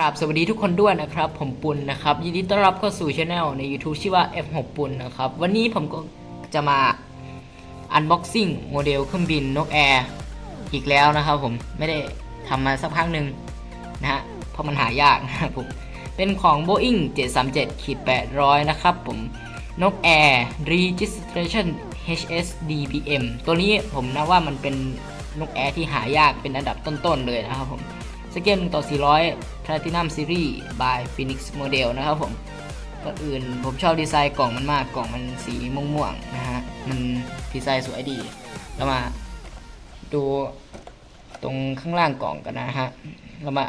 ราบสวัสดีทุกคนด้วยนะครับ ผมปุณนะครับ ยินดีต้อนรับเข้าสู่ช anel ใน YouTube ชื่อว่า F6 ปุณนะครับ วันนี้ผมก็จะมา unboxing โมเดลเครื่องบินนกแอร์อีกแล้วนะครับผมไม่ได้ทำมาสักพักหนึ่งนะฮะเพราะมันหายากนะครับผมเป็นของ Boeing 737ขีด800 นะครับผมนกแอร์ registration HS DBM ตัวนี้ผมนะว่ามันเป็นนกแอร์ที่หายากเป็นอันดับต้นๆเลยนะครับผม สเกล1ต่อ 400 Platinum Series by Phoenix Model นะครับผมก่อนอื่นผมชอบดีไซน์กล่องมันมากกล่องมันสีม่วงๆนะฮะ มันดีไซน์สวยดีแล้วมาดูตรงข้างล่างกล่องกันนะฮะ เรามา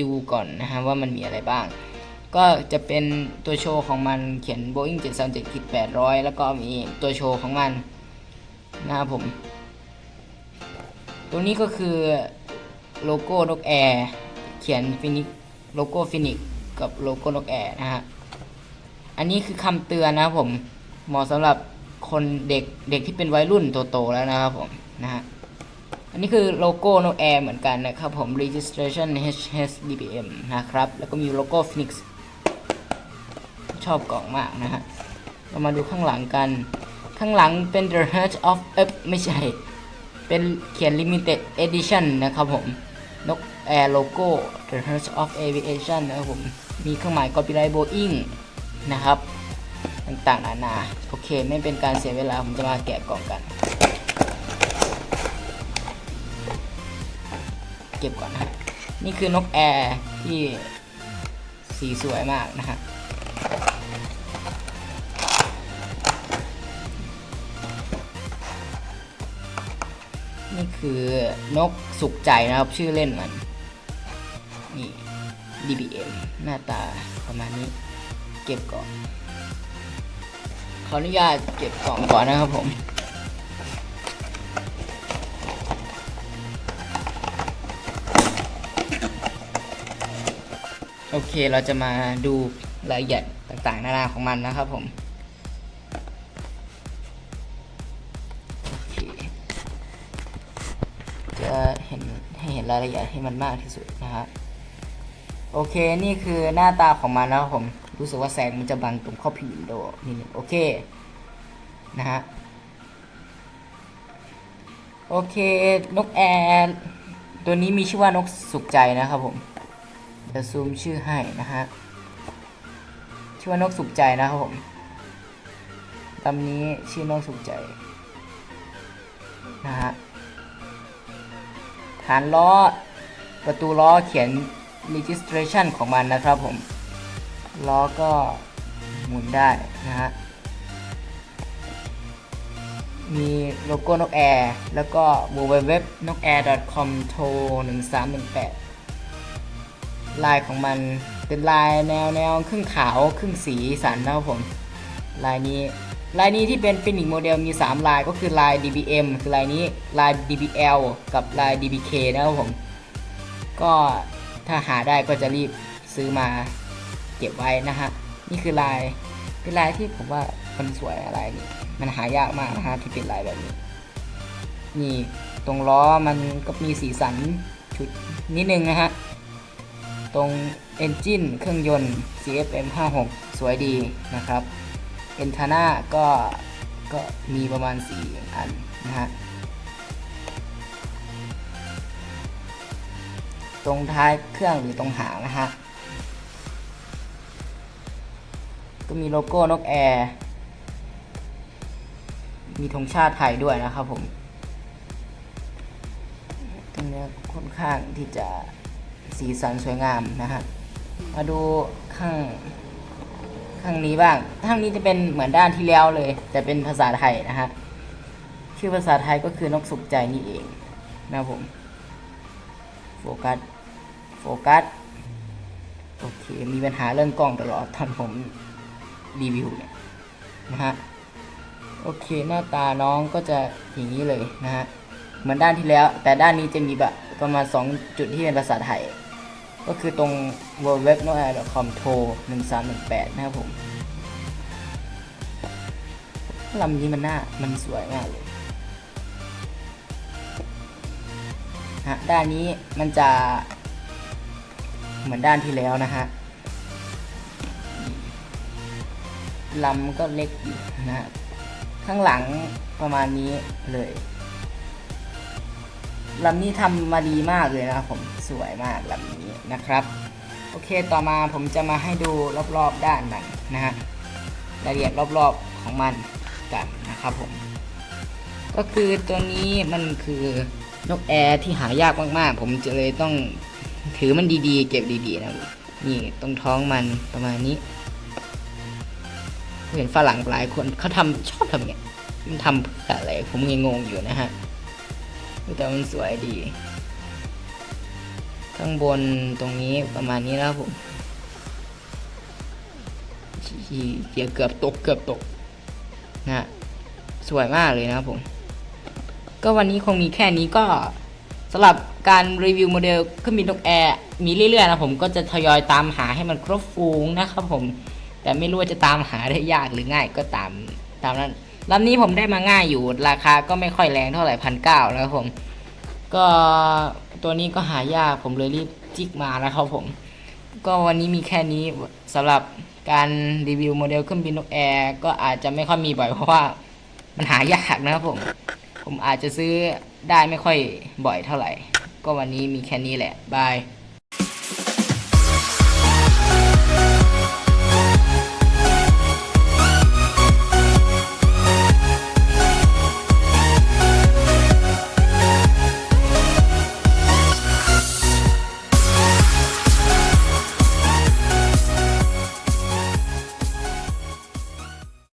ดูก่อนนะฮะว่ามันมีอะไรบ้าง ก็จะเป็นตัวโชว์ของมันเขียน Boeing 737คิด800 แล้วก็มีตัวโชว์ของมันนะครับผม ตัวนี้ก็คือ โลโก้นกแอร์เขียนฟินิกโลโก้ฟินิกกับโลโก้นกแอร์นะฮะอันนี้คือคำเตือนนะผมเหมาะสำหรับคนเด็กเด็กที่เป็นวัยรุ่นโตๆแล้วนะครับผมนะฮะอันนี้คือโลโก้นกแอร์เหมือนกันนะครับผม registration HS DBM นะครับ แล้วก็มีโลโก้ Phoenix ชอบกล่องมากนะฮะเรามาดูข้างหลังกัน ข้างหลังเป็น The Heart of เอ๊ะไม่ใช่ เป็นเขียน limited edition นะครับผม นกแอร์โลโก้ The Heart of Aviation นะครับผม มีเครื่องหมาย copyright Boeing นะครับ ต่างๆนานา โอเค ไม่เป็นการเสียเวลา ผมจะมาแกะกล่องกัน เก็บก่อนนะ นี่คือนกแอร์ที่สีสวยมากนะฮะ นี่คือนกสุขใจนะครับชื่อเล่นมัน นี่ DBM หน้าตาประมาณนี้ เก็บก่อนขออนุญาตเก็บกล่องก่อนนะครับผมโอเคเราจะมาดูรายละเอียดต่างๆนานาของมันนะครับผม ห็นให้เห็นรายละเอียดให้มันมากที่สุดนะฮะโอเคนี่คือหน้าตาของมันนะครับผมรู้สึกว่าแสงมันจะบังตรงข้อผิววินโดว์นิดนึงโอเคนะฮะโอเคนกแอร์ตัวนี้มีชื่อว่านกสุขใจนะครับผมจะซูมชื่อให้นะฮะชื่อว่านกสุขใจนะครับผมลำนี้ชื่อนกสุขใจนะฮะ ฐานล้อ ประตูล้อเขียน registration ของมันนะครับผม ล้อก็หมุนได้นะฮะ มีโลโก้นกแอร์ แล้วก็ www นก air com โทร1318 ลายของมันเป็นลายแนวแนวครึ่งขาว ครึ่งสีสันนะครับผม ลายนี้ ลายนี้ที่เป็นฟินิกโมเดลมี 3 ลายก็คือลาย DBM คือลายนี้ลาย DBL กับลาย DBK นะครับผม ก็ถ้าหาได้ก็จะรีบซื้อมาเก็บไว้นะฮะ นี่คือลายเป็นลายที่ผมว่ามันสวยอะไรนี่มันหายากมากนะฮะที่เป็นลายแบบนี้ นี่ตรงล้อมันก็มีสีสันชุดนิดนึงนะฮะ ตรงเอนจินเครื่องยนต์ CFM 56 สวยดีนะครับ เอนทาน่าก็ก็มีประมาณ 4 อันนะฮะ ตรงท้ายเครื่องหรือตรงหางนะฮะ ก็มีโลโก้นกแอร์ มีธงชาติไทยด้วยนะครับผมตรงนี้ค่อนข้างที่จะสีสันสวยงามนะฮะ มาดูข้าง ข้างนี้บ้างข้างนี้จะเป็นเหมือนด้านที่แล้วเลย แต่เป็นภาษาไทยนะฮะชื่อภาษาไทยก็คือนกสุขใจนี่เองนะครับผมโฟกัสโฟกัสโอเคมีปัญหาเรื่องกล้องตลอดตอนผมรีวิวเนี่ยนะฮะโอเคหน้าตาน้องก็จะอย่างนี้เลยนะฮะเหมือนด้านที่แล้ว แต่ด้านนี้จะมีแบบประมาณ 2 จุดที่เป็นภาษาไทย ก็คือตรง w w w n o a i r c o m โทร1318 นะครับผมลำนี้มันหน้ามันสวยมากเลยฮะด้านนี้มันจะ เหมือนด้านที่แล้วนะฮะลำก็เล็กอยู่นะฮะข้างหลังประมาณนี้เลย ลำนี้ทำมาดีมากเลยนะครับผมสวยมากลำนี้นะครับ โอเคต่อมาผมจะมาให้ดูรอบๆด้านมันนะฮะรายละเอียดรอบๆของมันกันนะครับผม ก็คือตัวนี้มันคือนกแอร์ที่หายากมากๆ ผมจะเลยต้องถือมันดีๆ เก็บดีๆนะนี่ตรงท้องมันประมาณนี้ เห็นฝรั่งหลายคนเขาทำชอบทำเงี้ยมันทำเพื่ออะไรผมยังงงอยู่นะฮะ แต่มันสวยดี ข้างบนตรงนี้ประมาณนี้แล้วผมเกือบเกือบตกเกือบตกนะฮะสวยมากเลยนะครับผม ก็วันนี้คงมีแค่นี้ก็สำหรับการรีวิวโมเดลเครื่องบินนกแอร์มีเรื่อยๆนะผมก็จะทยอยตามหาให้มันครบฟูงนะครับผม แต่ไม่รู้ว่าจะตามหาได้ยากหรือง่ายก็ตามตามนั้น ลำนี้ผมได้มาง่ายอยู่ราคาก็ไม่ค่อยแรงเท่าไหร่พันเก้านะครับผม ก็ตัวนี้ก็หายากผมเลยรีบจิกมานะครับผม ก็วันนี้มีแค่นี้สำหรับการรีวิวโมเดลเครื่องบินนกแอร์ก็อาจจะไม่ค่อยมีบ่อยเพราะว่ามันหายากนะครับผม ผมอาจจะซื้อได้ไม่ค่อยบ่อยเท่าไหร่ ก็วันนี้มีแค่นี้แหละบาย